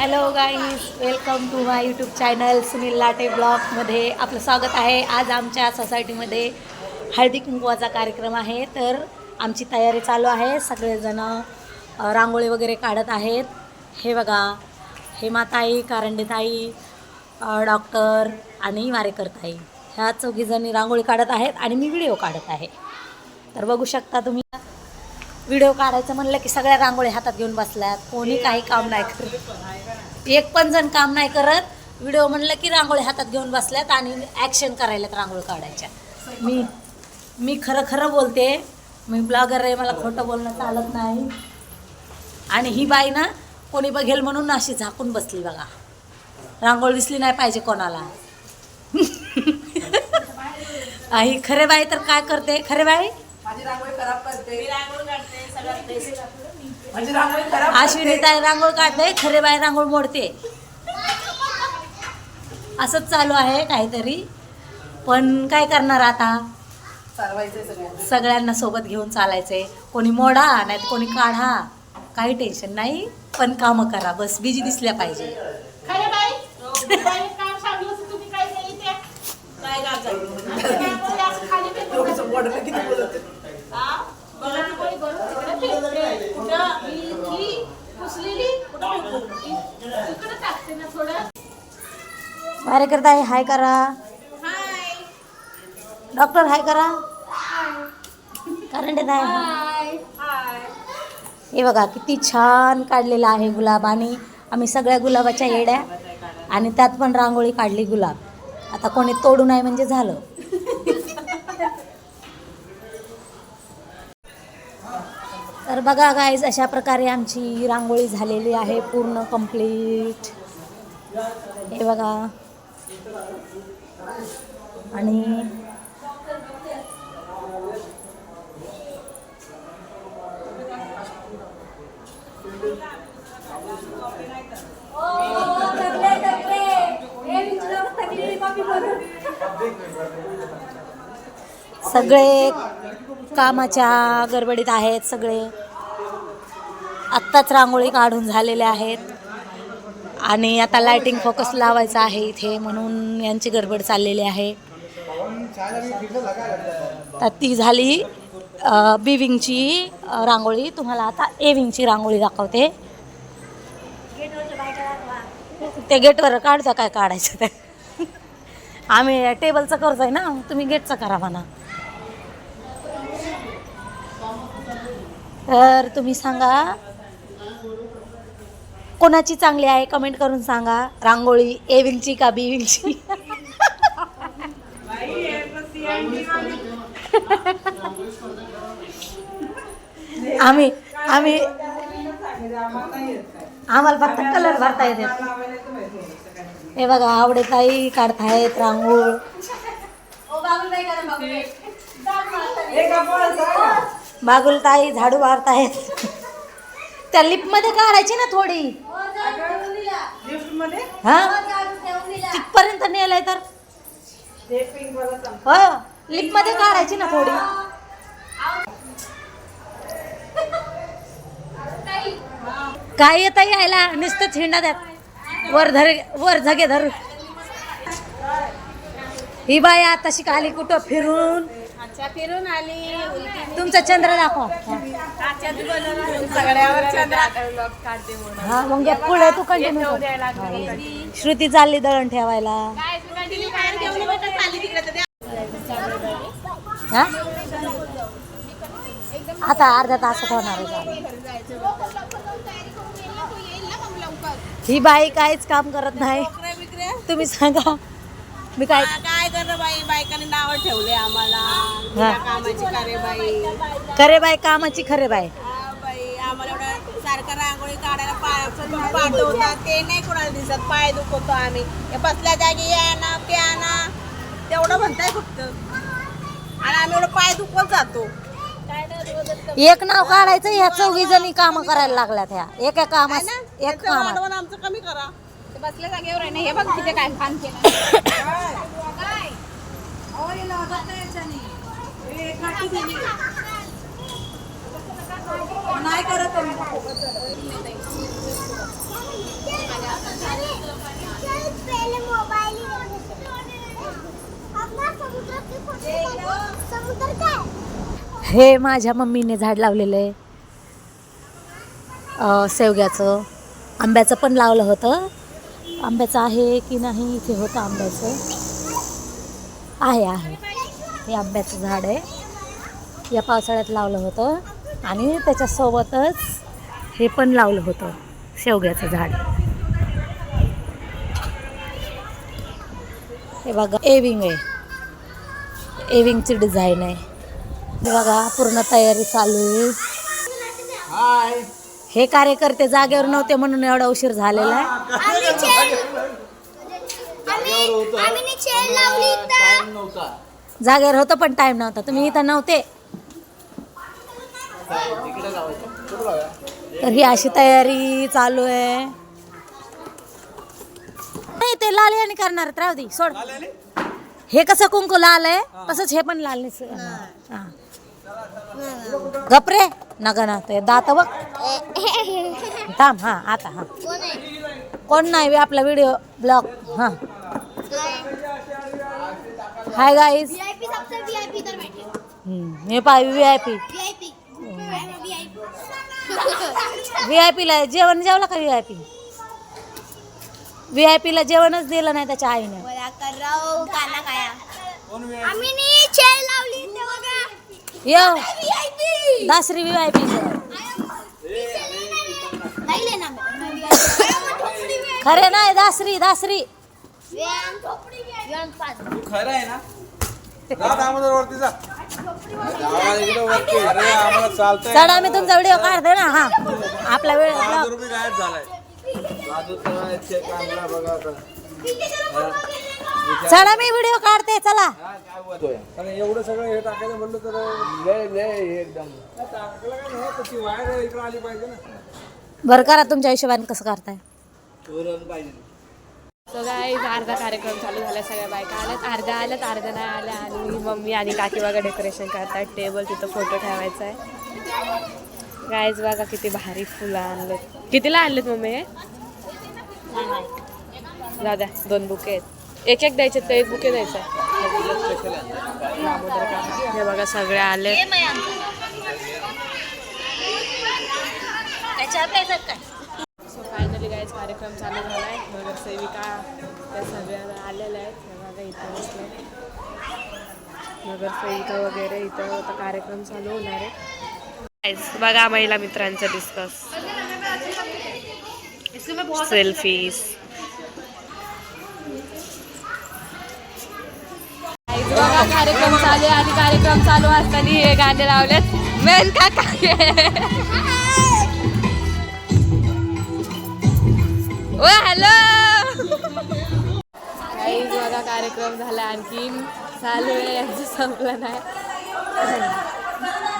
Hello guys welcome to my YouTube channel Sunil Late ब्लॉगमध्ये आपलं स्वागत आहे. आज आमच्या सोसायटीमध्ये हळदी कुंकवाचा कार्यक्रम आहे. तर आमची तयारी चालू आहे. सगळेजणं रांगोळी वगैरे काढत आहेत. हे बघा हेमाताई कारंडेताई डॉक्टर आणि वारेकरताई. ह्या चौघीजणी रांगोळी काढत आहेत आणि मी व्हिडिओ काढत आहे. तर बघू शकता तुम्ही. व्हिडिओ काढायचं म्हणलं की सगळ्या रांगोळी हातात घेऊन बसल्यात. कोणी काही काम नाही करत. एक पण जण काम नाही करत. व्हिडिओ म्हणलं की रांगोळी हातात घेऊन बसल्यात आणि ॲक्शन करायल्यात रांगोळी काढायच्या. मी मी खरं खरं बोलते. मी ब्लॉगर आहे मला खोटं बोलणं चालत नाही. आणि ही बाई ना कोणी बघेल म्हणून अशी झाकून बसली बघा. रांगोळी दिसली नाही पाहिजे कोणाला. आ, ही खरे बाई तर काय करते? खरे बाई? माझी रांगोळी खराब करते. माझी रांगोळी खराब अश्विनी ताई रांगोळ काढते खरे बाई रांगोळ मोडते. असंच चालू आहे काहीतरी. पण काय करणार आता? सगळ्यांना. सगळ्यांना सोबत घेऊन चालायचंय. कोणी मोडा नाही कोणी काढा. काही टेन्शन नाही पण कामं करा. बस बिजी दिसल्या पाहिजे. खरे बाई बाई काम सांगलं तर तुम्ही काय बारे करताय हाय करा. डॉक्टर हाय करा. कारण आहे. हे बघा किती छान काढलेला आहे गुलाब आणि आम्ही सगळ्या गुलाबाच्या येड्या आणि त्यात पण रांगोळी काढली गुलाब. आता कोणी तोडू नाही म्हणजे झालं. तर बघा गाईज अशा प्रकारे आमची रांगोळी झालेली आहे पूर्ण कंप्लीट हे बघा. आणि सगळे कामाच्या गडबडीत आहेत सगळे. आत्ताच रांगोळी काढून झालेल्या आहेत. आणि आता लायटिंग फोकस लावायचा आहे इथे म्हणून यांची गडबड चाललेली आहे. तर ती झाली बी विंगची रांगोळी. तुम्हाला आता ए विंगची रांगोळी दाखवते. ते गेटवर काढता काय काढायचं ते? आम्ही टेबलचं करतो आहे ना तुम्ही गेटचं करा म्हणा. तर तुम्ही सांगा कोणाची चांगली आहे कमेंट करून सांगा. रांगोळी ए विंगची का बी विंगची आम्ही आम्ही आम्हाला फक्त कलर भरता येते. हे बघा आवडे ताई काढतायत रांगोळ. बागुलताई झाडू मारतायत. त्या लिपमध्ये काढायची ना थोडी. हा? तिथपर्यंत नेलंय तर. हो लिपमध्ये काढायची ना थोडी. काय येता यायला? नुसतं हिंडा द्या. वर धर वर झगे धरू. ही बाया आताशी काली कुठं फिरून फिरून आली. तुमचा चंद्र दाखवा. सगळ्यावर चंद्र काढते म्हणून. हा मग पुढे तू कंटिन्यू श्रुती चालली दळण ठेवायला. काय कंटिन्यू बाहेर घेऊन बघा चालली तिकडे तर हा? आता अर्ध्या तासात होणार आहे. ही बाई काहीच काम करत नाही. तुम्ही सांगा. मी काय काय कर बाई? बायकाने नाव ठेवले आम्हाला. कामाची करे बाई. खरे बाई कामाची खरे बाई. आम्हाला एवढं सारखं रांगोळी काढायला पाय पाठवतात. ते नाही कोणाला दिसत. पाय दुखवतो आम्ही. हे बसल्या जागी या ना प्या ना. तेवढं म्हणताय फक्त. आणि आम्ही एवढं पाय दुखवत जातो. एक नाव काढायचं ह्या चौघी जणी काम करायला लागल्यात ह्या. एका कामात वाढवण आमचं कमी करा. बसल्या जागेवर आहे ना. हे बघ तिथे काय काम केलं. नाही करत हे माझ्या मम्मीने झाड लावलेलं आहे. शेवग्याचं. आंब्याचं पण लावलं होतं. आंब्याचं आहे की नाही? इथे होतं आंब्याचं. आहे आहे. हे आंब्याचं झाड आहे. या पावसाळ्यात लावलं होतं. आणि त्याच्यासोबतच हे पण लावलं होतं शेवग्याचं झाड. हे बघा एविंग आहे. एविंगची डिझाईन आहे. हे बघा पूर्ण तयारी चालू आहे. हे कार्यकर्ते जागेवर नव्हते म्हणून एवढा उशीर झालेला आहे. जागेवर होतं. पण टाइम नव्हता. तुम्ही इथं नव्हते. तर ही अशी तयारी चालू आहे. नाही ते लाल याने करणार आहेत, राहू दे सोड. हे कसं कुंकू लाल आहे? तसंच हे पण लाल हा. गपरे नका ना ते दात बघ. थांब हा आता हा. कोण नाही आपला व्हिडिओ ब्लॉग हा. हाय गाईज वीआईपी सबसे वीआईपी इधर बैठे हे पाय V I P VIP VIP V I पीला जेवण जेवलं का V I P V I पीला जेवणच दिलं नाही त्याच्या आईने बरा कर राव काना खाया आम्ही नी चेअर लावली ते बघा येऊ वीआईपी दासरी व्ही आय पी नाही लेना खरे नाही दासरी दासरी खरं आहे ना? जा दामोदर वरती जा. आम्हाला इकडे वरती. अरे आम्हाला चालतंय. चढ आम्ही तुमचा व्हिडिओ काढते ना. हा. आपला वेळ गायब झालाय. बघा आता. चढा मी व्हिडिओ काढते. चला. हा, काय बोलतोय? कारण एवढं सगळं हे टाकायचं म्हणलं तर लय लय एकदम. टाकलं काय नाही तशी वायर इकडे आली पाहिजे ना. बरं करा. तुमच्या हिशोबाने कसं करताय. पुरण पाहिजे. सो गाईज अर्धा कार्यक्रम चालू झाला सगळ्या बायका आल्यात. अर्ध्या आल्यात अर्ध्या नाही आल्या. आणि मम्मी आणि काकी बघा डेकोरेशन करतात. टेबल तिथं फोटो ठेवायचा आहे. गायज बघा किती भारी फुलं आणलेत. कितीला आणलेत मम्मी हे? जाऊ द्या दोन बुके आहेत. एक एक द्यायचे तर एक बुके द्यायचं आहे. हे बघा सगळे आले त्याच्यात काय कार्यक्रम चालू झाला आहे. नगरसेविका त्या सगळ्या आलेल्या आहेत. हे बघा इथं बसले. नगरसेविका वगैरे इथं आता कार्यक्रम चालू होणार आहे. बघा महिला मित्रांचं डिस्कस सेल्फीज बघा कार्यक्रम चालू आहे. आणि कार्यक्रम चालू असताना हे गाणे लावलेत. मेन काका ओ हॅलो काही बघा कार्यक्रम झाला आणखीन चालू आहे यांचं संपलं नाही.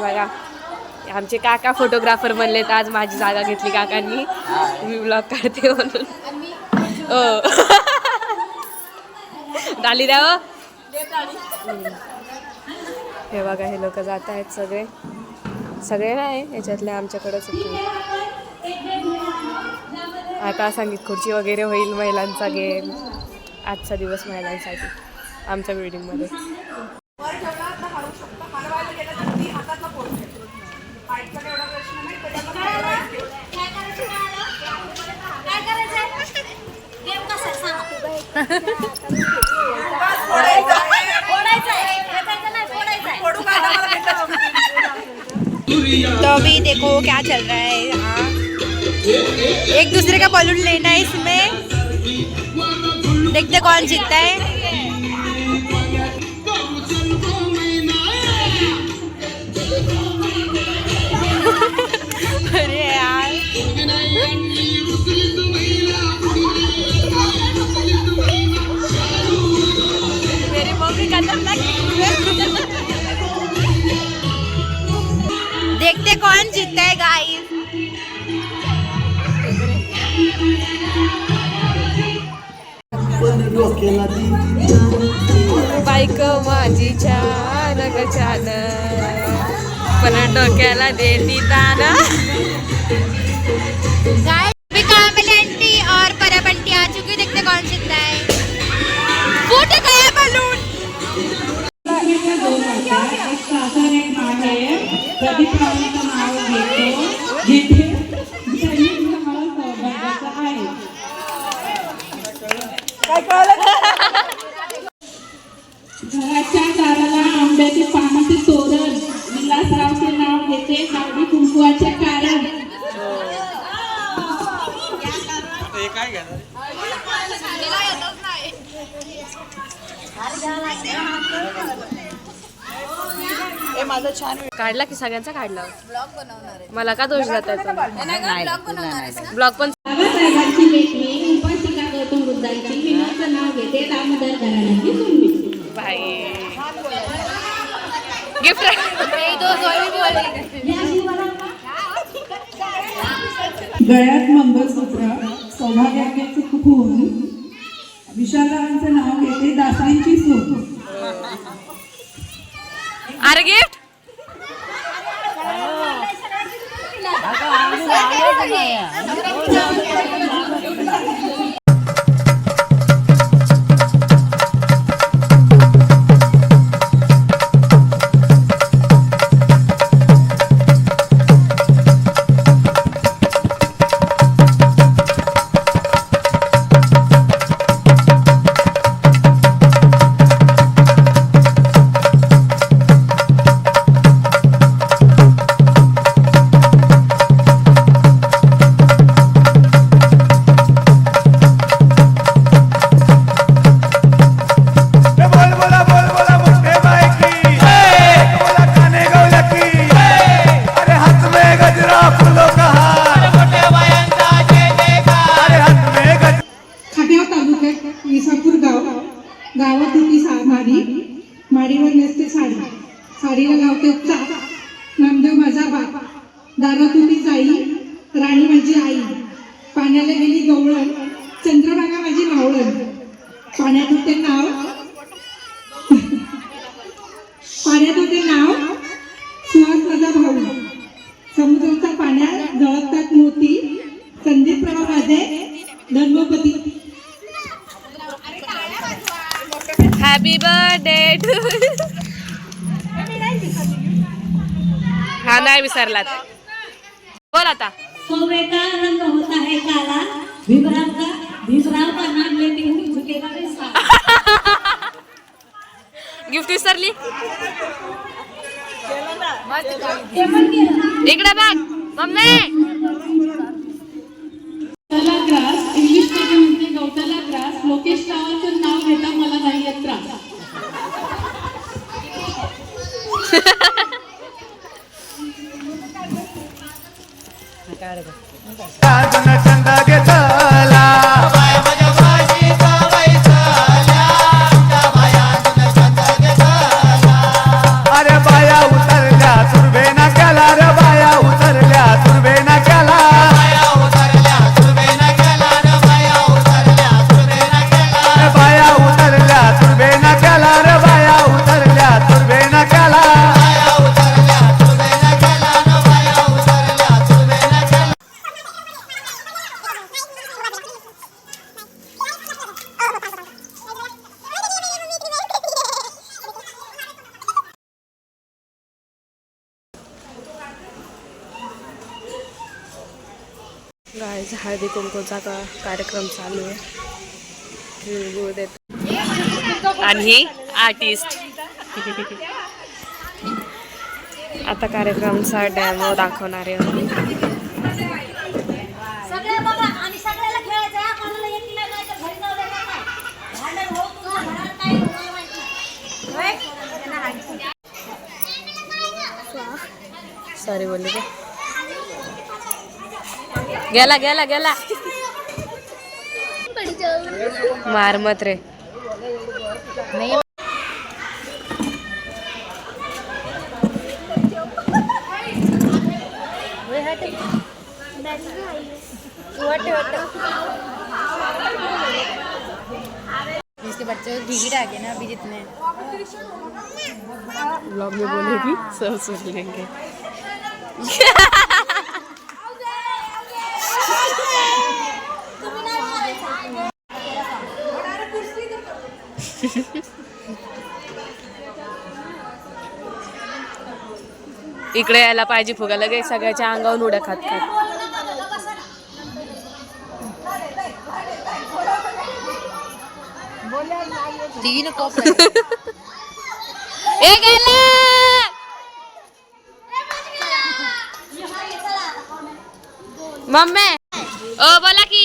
बघा आमचे काका फोटोग्राफर बनलेत. आज माझी जागा घेतली काकांनी. मी ब्लॉग काढते म्हणून. हो. डाली द्या हो. हे. बघा हे लोक जात आहेत सगळे. सगळे नाही याच्यातले आमच्याकडंच होते आता संगीत खुर्ची वगैरे होईल महिलांचा गेम. आजचा दिवस महिलांसाठी आमच्या बिल्डिंगमध्ये काय करायचंय गेम कसा सांगा तो अभी देखो क्या चल रहा है यहाँ एक दूसरे का बलून लेना है इसमें। देखते कौन जीतता है। बाईक माझी छान ग छान. पण डोक्याला देती तान. और आ चुकी देखते कौन जीतता है. फूट गया बलून घराच्या काढला की सगळ्यांचा काढला? मला का दोष जात ब्लॉग पण बाबासाहेबांची लेखणी उपासिका गौतम बुद्धांची विनोदचं नाव घेते दामोदर घराण्याची सुनली भाई गिफ्ट गळ्यात मंगळसूत्र सौभाग्याचे खून विशालरावांचं नाव घेते दासरींची सून. अरे や。पाण्यात होते नाव? पाण्यात होते नाव? सुहास माझा भाऊ. समुद्राच्या पाण्यात जळतात मोती. संदीप राव माझे धर्मपती. हॅपी बर्थडे टू हा नाही विसरला बोल आता. सोने का रंग होता है काला. भीमराव हूँ गिफ्ट विसरली? इकडे बघ मम्मी! गायचा हळदी कुंकूचा का कार्यक्रम चालू आहे. तिळगुळ देत आणि आर्टिस्ट आता कार्यक्रमचा डेमो दाखवणार आहे? सॉरी बोलली का? गेला गेला गेला. मार मत रे. इसके बच्चे ना अभी जितने। ब्लॉग में बोलेगी सब सुन लेंगे। इकडे यायला पाहिजे फुगा लगेच सगळ्याच्या अंगावर उड्या खात खात. तीन मम्मी! ओ बोला की.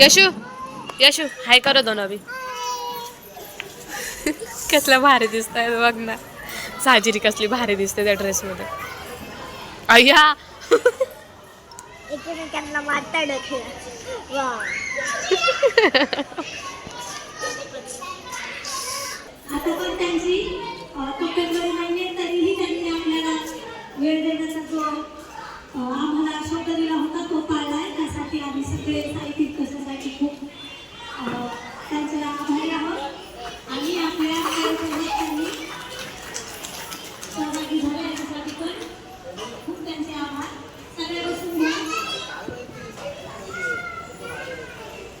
यशू यशू हाय करो दोन अभि. कसलं भारी दिसत आहे बघ ना. साजिरी कसली भारी दिसते त्या ड्रेसमध्ये अय्या. एकमेकांना माताड वा. você vê, sabe que